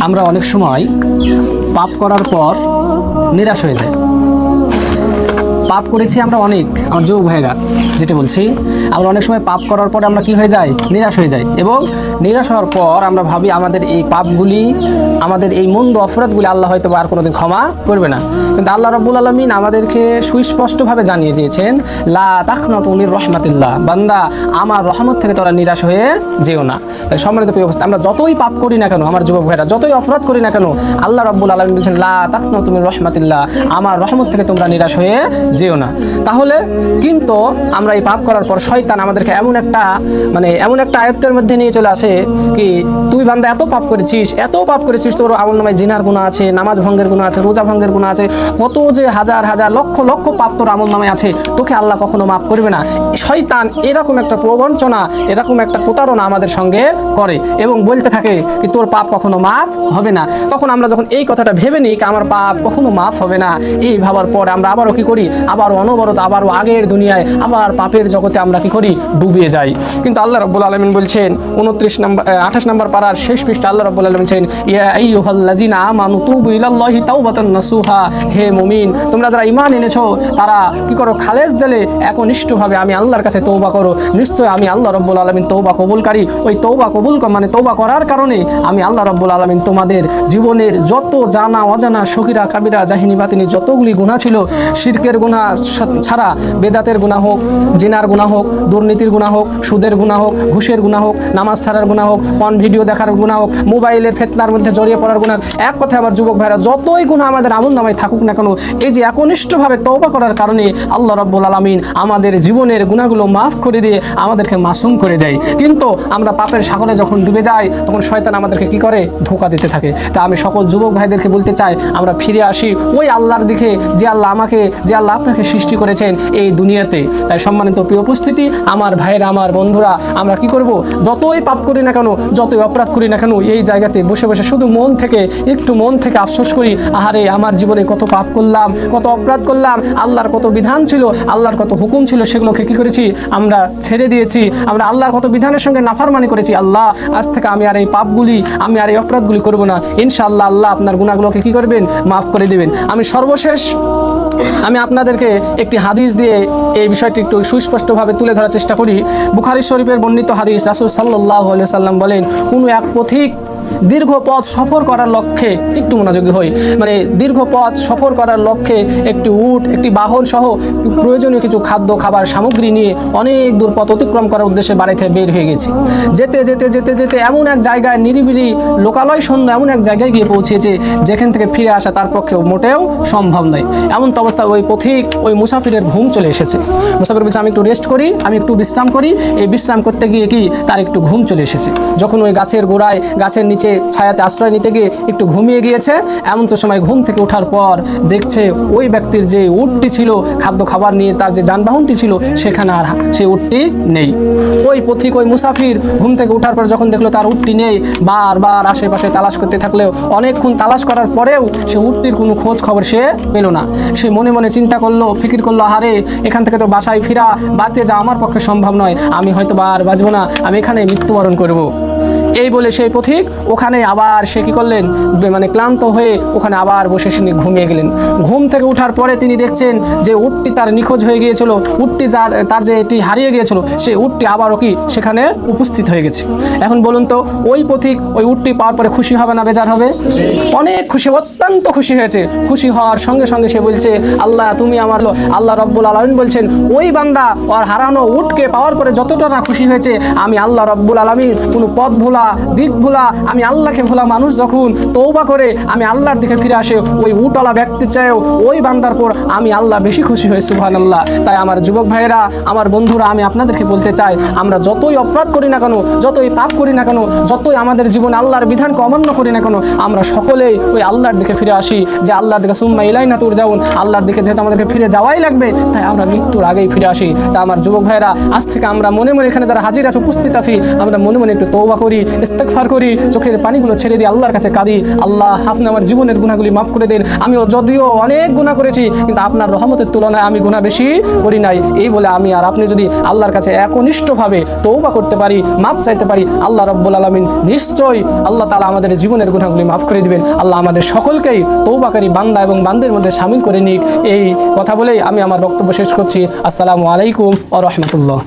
আমরা অনেক সময় পাপ করার পর নিরাশ হয়ে যাই। পাপ করেছি আমরা অনেক, আমার যুবক ভাইরা যেটা বলছি, আমরা অনেক সময় পাপ করার পরে আমরা কি হয়ে যাই? নিরাশ হয়ে যাই। এবং নিরাশ হওয়ার পর আমরা ভাবি আমাদের এই পাপগুলি, আমাদের এই মন্দ অপরাধগুলি আল্লাহ হয়তো আর কোনোদিন ক্ষমা করবে না। কিন্তু আল্লাহ রব্বুল আলমিন আমাদেরকে সুস্পষ্টভাবে জানিয়ে দিয়েছেন, লা তাখনা তুমির রহমাতিল্লাহ। বান্দা, আমার রহমত থেকে তোরা নিরাশ হয়ে যেও না। সম্মানিত প্রিয় অবস্থা আমরা যতই পাপ করি না কেন, আমার যুবক ভাইরা যতই অপরাধ করি না কেন, আল্লাহ রব্বুল আলমিন বলছেন, লা তাখনা তুমির রহমাতিল্লাহ। আমার রহমত থেকে তোমরা নিরাশ হয়ে যেও না। তাহলে কিন্তু আমরা এই পাপ করার পর শয়তান আমাদেরকে এমন একটা মানে এমন একটা আয়ত্তের মধ্যে নিয়ে চলে আসে কি, তুই বান্দা, এত পাপ করেছিস, এত পাপ করেছিস, তোর আমল নামায় জিনার গুণা আছে, নামাজ ভঙ্গের গুণা আছে, রোজা ভঙ্গের গুণা আছে, কত যে হাজার হাজার, লক্ষ লক্ষ পাপ তোর আমল নামায় আছে, তোকে আল্লাহ কখনো মাফ করবে না। শয়তান এরকম একটা প্রবঞ্চনা, এরকম একটা প্রতারণা আমাদের সঙ্গে করে এবং বলতে থাকে কি, তোর পাপ কখনো মাফ হবে না। তখন আমরা যখন এই কথাটা ভেবে নিই আমার পাপ কখনো মাফ হবে না? এই ভাবার পর আমরা আবারও কি করি? আবারও অনবরত, আবারও আগের দুনিয়ায়, আবার পাপের জগতে আমরা কি করি? ডুবিয়ে যাই। কিন্তু আল্লাহ রব্বুল আলমিন বলছেন, উনত্রিশ নম্বর আঠাশ নম্বর পাড়ার শেষ পৃষ্ঠা আল্লাহ রব্বুল আলমিন বলছেন নাসুহা। হে মুমিন, তোমরা যারা এনেছো, তারা কি করো? খালেজ দিলে একনিষ্ঠভাবে আমি আল্লাহর কাছে তৌবা করো। নিশ্চয় আমি আল্লাহ রব্বুল আলমিন তৌবা কবুলকারী। ওই তৌবা কবুল মানে তৌবা করার কারণে আমি আল্লাহ রব্বুল আলমিন তোমাদের জীবনের যত জানা অজানা সহিরা কাবিরা জাহিনী বাতিনি যতগুলি গুণা ছিল, শিরকের গুণা ছা- ছাড়া বেদাতের গুণা হোক, জিনার গুণা হোক, দুর্নীতির গুণা হোক, সুদের গুণা হোক, ঘুষের গুণা হোক, নামাজ ছাড়ার গুণা হোক পন ভিডিও দেখার গুণা হোক, মোবাইলের ফেতনার মধ্যে জড়িয়ে পড়ার গুণা। এক কথায় আমার যুবক ভাইরা, যতই গুণা আমাদের আমল নামায় থাকুক না কেন, এই যে একনিষ্ঠভাবে তৌবা করার কারণে আল্লাহ রব্বুল আলমিন আমাদের জীবনের গুণাগুলো মাফ করে দিয়ে আমাদেরকে মাসুম করে দেয় কিন্তু আমরা পাপের সাগরে যখন ডুবে যাই, তখন শয়তান আমাদেরকে কি করে ধোকা দিতে থাকে তা আমি সকল যুবক ভাইদেরকে বলতে চাই, আমরা ফিরে আসি ওই আল্লাহর দিকে, যে আল্লাহ আমাকে, যে আল্লাহ আপনাকে সৃষ্টি করেছেন এই দুনিয়াতে। তাই সম্মানিত প্রিয় উপস্থিতি, আমার ভাইয়েরা, আমার বন্ধুরা, আমরা কি করব? যতই পাপ করি না কেন, যতই অপরাধ করি না কেন, এই জায়গাতে বসে বসে শুধু মন থেকে, একটু মন থেকে আফসোস করি, আহারে, আমার জীবনে কত পাপ করলাম, কত অপরাধ করলাম, আল্লাহর কত বিধান ছিল, আল্লাহর কত হুকুম ছিল, সেগুলোকে কি করেছি? আমরা ছেড়ে দিয়েছি, আমরা আল্লাহর কত বিধানের সঙ্গে নাফারমানি করেছি, আল্লাহ, আজ থেকে আমি আর এই পাপগুলি, আমি আর এই অপরাধগুলি করব না। ইনশাআল্লাহ আল্লাহ আপনার গুণাগুলোকে কি করবেন? মাফ করে দেবেন। আমি সর্বশেষ, আমি আপনাদেরকে একটি হাদিস দিয়ে এই বিষয়টি একটু সুস্পষ্টভাবে তুলে ধরার চেষ্টা করি। বুখারি শরীফের বর্ণিত হাদিস রাসুল সাল্লাহ সাল্লাম বলেন, কোনো এক পথিক দীর্ঘ পথ সফর করার লক্ষ্যে একটু মনোযোগী হই। মানে দীর্ঘ পথ সফর করার লক্ষ্যে একটি উট, একটি বাহন সহ প্রয়োজনীয় কিছু খাদ্য, খাবার, সামগ্রী নিয়ে অনেক দূর পথ অতিক্রম করার উদ্দেশ্যে বাড়ি থেকে বের হয়ে গেছে। যেতে যেতে যেতে যেতে এমন এক জায়গায় নিরিবিলি লোকালয় শূন্য এমন এক জায়গায় গিয়ে পৌঁছেছে যেখান থেকে ফিরে আসা তার পক্ষে মোটেও সম্ভব নয়। এমন তো অবস্থা ওই পথিক, ওই মুসাফিরের ঘুম চলে এসেছে। মুসাফির বলছে, আমি একটু রেস্ট করি, আমি একটু বিশ্রাম করি। এই বিশ্রাম করতে গিয়ে কি তার একটু ঘুম চলে এসেছে। যখন ওই গাছের গোড়ায় গাছের নিচে ছায়াতে আশ্রয় নিতে গিয়ে একটু ঘুমিয়ে গিয়েছে। এমন তো সময় ঘুম থেকে ওঠার পর দেখছে ওই ব্যক্তির যে উটটি ছিল, খাদ্য খাবার নিয়ে তার যে যানবাহনটি ছিল, সেখানে আর সেই উটটি নেই। ওই পথিক, ওই মুসাফির ঘুম থেকে ওঠার পর যখন দেখল তার উটটি নেই, বারবার আশেপাশে তালাশ করতে থাকলেও অনেকক্ষণ তালাশ করার পরেও সে উটটির কোনো খোঁজ খবর সে পেল না। সে মনে মনে চিন্তা করল, ফিকির করল, আহারে, এখান থেকে তো বাসায় ফিরা, বাড়তে যা আমার পক্ষে সম্ভব নয়, আমি হয়তো বা আর বাঁচবো না, আমি এখানে মৃত্যুবরণ করব। এই বলে সেই পথিক, ওখানে আবার সে কি করলেন? মানে ক্লান্ত হয়ে ওখানে আবার বসে তিনি ঘুমিয়ে গেলেন। ঘুম থেকে ওঠার পরে তিনি দেখছেন যে উটটি তার নিখোঁজ হয়ে গিয়েছিল, উটটি যার, তার যে এটি হারিয়ে গিয়েছিল, সেই উটটি আবারও কি সেখানে উপস্থিত হয়ে গেছে। এখন বলুন তো, ওই পথিক ওই উটটি পাওয়ার পরে খুশি হবে না বেজার হবে? অনেক খুশি, অত্যন্ত খুশি হয়েছে। খুশি হওয়ার সঙ্গে সঙ্গে সে বলছে, আল্লাহ, তুমি আমার আল্লাহ রব্বুল আলমিন বলছেন, ওই বান্দা ওর হারানো উটকে পাওয়ার পরে যতটা না খুশি হয়েছে, আমি আল্লাহ রব্বুল আলমিন কোনো পথ ভোলা দিক ভোলা আমি আল্লাহকে ভোলা মানুষ যখন তৌবা করে, আমি আল্লাহর দিকে ফিরে আসে, ওই উটওয়ালা ব্যক্তি চাইও ওই বান্দার পর আমি আল্লাহ বেশি খুশি হই সুহান আল্লাহ তাই আমার যুবক ভাইয়েরা, আমার বন্ধুরা, আমি আপনাদেরকে বলতে চাই, আমরা যতই অপরাধ করি না কেন, যতই পাপ করি না কেন, যতই আমাদের জীবনে আল্লাহর বিধানকে অমান্য করি না কেন, আমরা সকলেই ওই আল্লাহর দিকে ফিরে আসি, যে আল্লাহর দিকে সুম্মা ইলাই না তোর যাউন আল্লাহর দিকে যেহেতু আমাদেরকে ফিরে যাওয়াই লাগবে, তাই আমরা মৃত্যুর আগেই ফিরে আসি। তা আমার যুবক ভাইয়েরা, আজ থেকে আমরা মনে মনে এখানে যারা হাজির আছে, উপস্থিত আছি, আমরা মনে মনে একটু তৌবা করি ইস্তেকফার করি, চোখের পানিগুলো ছেড়ে দিই আল্লাহর কাছে কাঁদি। আল্লাহ, আপনি আমার জীবনের গুণাগুলি মাফ করে দেন। আমিও যদিও অনেক গুণা করেছি, কিন্তু আপনার রহমতের তুলনায় আমি গুণা বেশি করি নাই। এই বলে আমি আর আপনি যদি আল্লাহর কাছে একনিষ্ঠভাবে তৌবা করতে পারি মাপ চাইতে পারি, আল্লাহ রব্বুল আলমিন নিশ্চয়ই আল্লাহ তালা আমাদের জীবনের গুণাগুলি মাফ করে দিবেন। আল্লাহ আমাদের সকলকেই তৌবাকারী বান্দা এবং বান্দের মধ্যে সামিল করে নিক। এই কথা বলেই আমি আমার বক্তব্য শেষ করছি। আসসালামু আলাইকুম ও রহমতুল্লাহ।